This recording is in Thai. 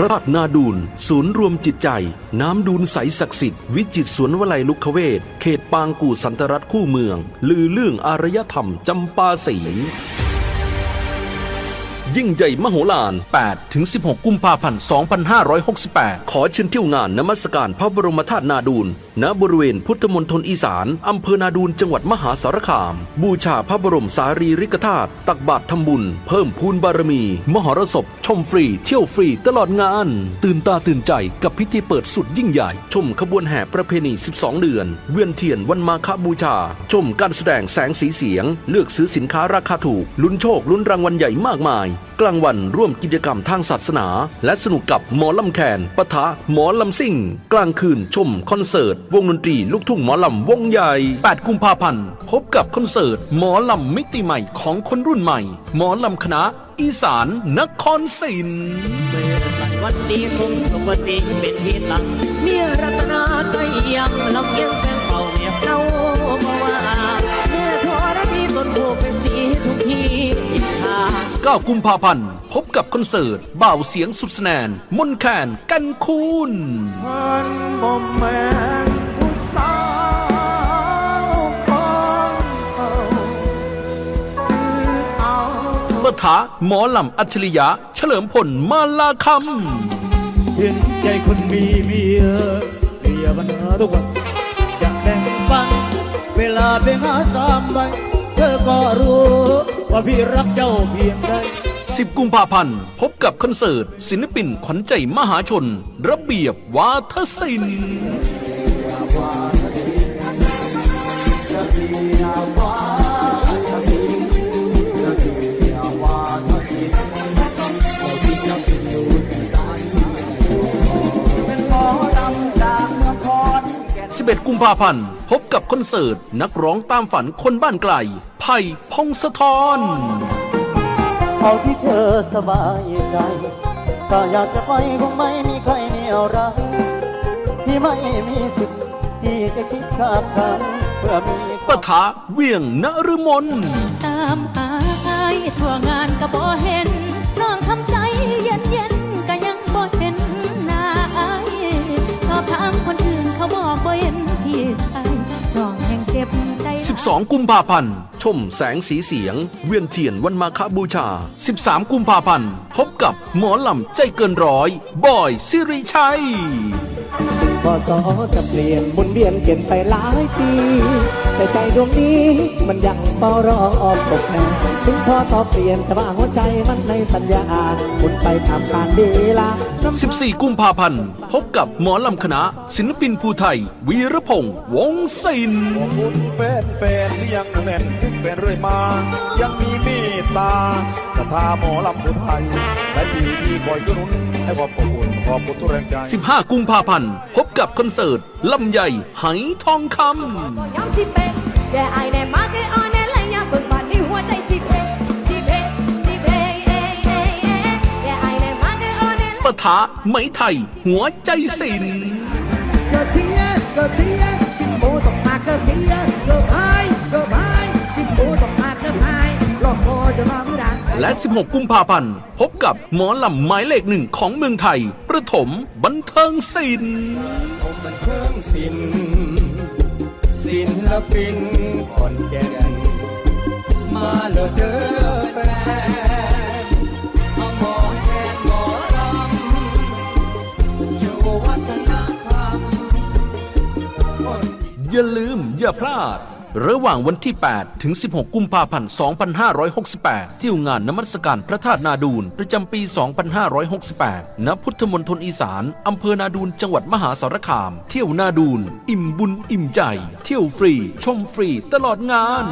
พระธาตุนาดูนศูนย์รวมจิตใจ น้ำดูนใสศักดิ์สิทธิ์วิจิตสวนวลัยลุกขเวศเขตปางกู่สันตรัตคู่เมือง ลือเรื่องอารยธรรมจำปาสี ยิ่งใหญ่มโหฬาร8ถึง16 กุมภาพันธ์ 2568 ขอเชิญเที่ยวงานนมัสการพระบรมธาตุนาดูล ณ บริเวณพุทธมณฑลอีสาน อำเภอนาดูล จังหวัดมหาสารคาม บูชาพระบรมสารีริกธาตุ ตักบาตรทำบุญ เพิ่มพูนบารมี มหรสพ ชมฟรี เที่ยวฟรีตลอดงาน ตื่นตาตื่นใจกับพิธีเปิดสุดยิ่งใหญ่ ชมขบวนแห่ประเพณี 12 เดือน เวียนเทียนวันมาฆบูชา ชมการแสดงแสงสีเสียง เลือกซื้อสินค้าราคาถูก ลุ้นโชคลุ้นรางวัลใหญ่มากมายกลางวันร่วมกิจกรรมทางศาสนา และสนุกกับหมอลำแคนปะทะหมอลำซิ่ง กลางคืนชมคอนเสิร์ต วงดนตรีลูกทุ่งหมอลำวงใหญ่ 8 กุมภาพันธ์ พบกับคอนเสิร์ต หมอลำมิติใหม่ของคนรุ่นใหม่ หมอลำคณะ อีสานนครศรีวันดีคงสุขสีเป็นที่ตั้งเมียรัตนาไทยยังลำเอียงแฟนเก่าเมียเก่ามา 19 กุมภาพันธ์ พบกับคอนเสิร์ตเบาเสียงสุดสนาน มนแคนกันคูณมันบ่าปะทะหมอลำอัจฉริยะ เฉลิมพลมาลาคำเห็นใจคนมีเมียเมียวันหาทุกวันอยากแบ่งปัน เวลาไปหาสามใบ เธอก็รู้ ว่าพี่รักเจ้าเพียงใด10 กุมภาพันธ์ พบกับคอนเสิร์ต ศิลปินขวัญใจมหาชน ระเบียบวาทศิลป์ 31 กุมภาพันธ์ พบกับคอนเสิร์ต นักร้องตามฝันคนบ้านไกลไผ่พงศธรเอาที่เธอสบายใจถ้าอยากจะไปคงไม่มีใครเหนียวรั้งที่ไม่มีสิทธิ์ที่จะคิดขาดกัน เพื่อมีปะทะเวียงนฤมลตามหาอายทั่วงานก็บ่เห็นน้องทำใจเย็นเย็น 12 กุมภาพันธ์ ชมแสงสีเสียง เวียนเทียนวันมาคบูชา 13 กุมภาพันธ์ พบกับหมอลำใจเกินร้อย บอยสิริชัย อสอจะเปลี่ยนหมุนเวียนเปลี่ยนไปหลายปี แต่ใจดวงนี้มันยังเฝ้ารอออมตกแน่ถึงพอต่อเปลี่ยนแต่ว่าหัวใจมันในสัญญาหมุนไปตามการเวลา 14 กุมภาพันธ์ พบกับหมอลำคณะ ศิลปินภูไทย วีรพงษ์วงศิลป์คุณแฟนแฟนที่ยังแน่นเป็นเรื่อยมา ยังมีเมตตาศรัทธาหมอลำผู้ไทยและดีที่คอยจุนุนให้ความอบอุ่นขอบคุณทุกแรงใจ 15 กุมภาพันธ์พบกับคอนเสิร์ตลำใหญ่ไหทองคำย้ำสิเป็นแกไอแน่มาแกออนแน่เลยยังฝึกบัดนี้หัวใจสิเพสิเพสิเพเอ้เอ้เอ้แกไอแน่มาแกออนแน่ปะทะไหมไทย หัวใจศิลป์เกิดเทียเกิดเทียกิน หมูตกมาเกิดเทียเกิดพายเกิดพายกินหมูตกมาเกิดพายหลอกคอจนมาไม่ดังและ 16 กุมภาพันธ์ พบกับหมอลำหมายเลขหนึ่งของเมืองไทย ประถมบันเทิงศิลป์ผมมันเครื่องศิลป์ศิลปินคนแก่นมาเลยเด้อแฟนเอาหมอแคนหมอรำอยู่วัฒนธรรมคนอย่าลืมอย่าพลาด ระหว่างวันที่ 8 ถึง 16 กุมภาพันธ์ 2568 ที่งานนมัสการพระธาตุนาดูน ประจำปี 2568 ณ พุทธมณฑลอีสาน อำเภอนาดูน จังหวัดมหาสารคาม เที่ยวนาดูน อิ่มบุญอิ่มใจ เที่ยวฟรี ชมฟรีตลอดงาน